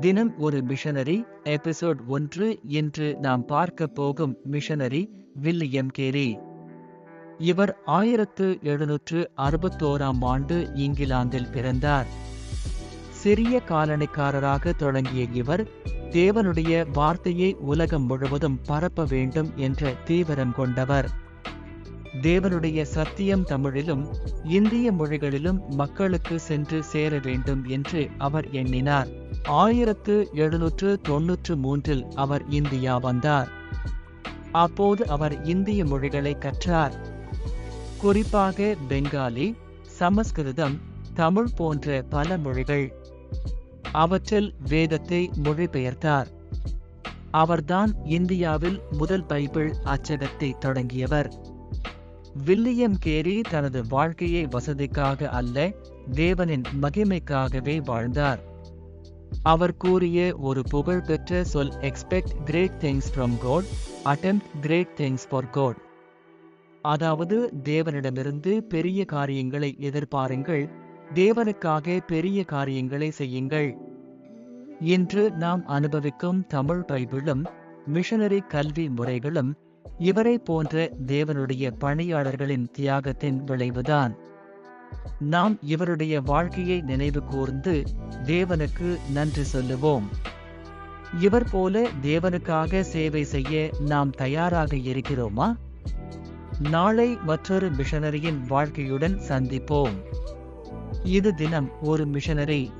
தினம் ஒரு missionary episode ஒன்று இன்று நாம் பார்க்க போகும் மிஷனரி வில்லியம் கேரி. இவர் ஆயிரத்து எழுநூற்று அறுபத்தோராம் ஆண்டு இங்கிலாந்தில் பிறந்தார். சிறிய காலணிக்காரராக தொடங்கிய இவர் தேவனுடைய வார்த்தையை உலகம் முழுவதும் பரப்ப வேண்டும் என்ற தீவிரம் கொண்டவர். தேவனுடைய சத்தியம் தமிழிலும் இந்திய மொழிகளிலும் மக்களுக்கு சென்று சேர வேண்டும் என்று அவர் எண்ணினார். ஆயிரத்து எழுநூற்று தொன்னூற்று மூன்றில் அவர் இந்தியா வந்தார். அப்போது அவர் இந்திய மொழிகளை கற்றார். குறிப்பாக பெங்காலி சமஸ்கிருதம் தமிழ் போன்ற பல மொழிகள். அவற்றில் வேதத்தை மொழிபெயர்த்தார். அவர்தான் இந்தியாவில் முதல் பைபிள் அச்சகத்தை தொடங்கியவர். வில்லியம் கேரி தனது வாழ்க்கையை வசதிக்காக அல்ல தேவனின் மகிமைக்காகவே வாழ்ந்தார். அவர் கூறிய ஒரு புகழ்பெற்ற சொல் expect great things from God attempt great things for God அதாவது தேவனிடமிருந்து பெரிய காரியங்களை எதிர்பாருங்கள் தேவனுக்காக பெரிய காரியங்களை செய்யுங்கள். இன்று நாம் அனுபவிக்கும் தமிழ் பைபிளும் மிஷனரி கல்வி முறைகளும் இவரை போன்ற தேவனுடைய பணியாளர்களின் தியாகத்தின் விளைவுதான். நாம் இவருடைய வாழ்க்கையை நினைவு கூர்ந்து தேவனுக்கு நன்றி சொல்லுவோம். இவர் போல தேவனுக்காக சேவை செய்ய நாம் தயாராக இருக்கிறோமா? நாளை மற்றொரு மிஷனரியின் வாழ்க்கையுடன் சந்திப்போம். இது தினம் ஒரு மிஷனரி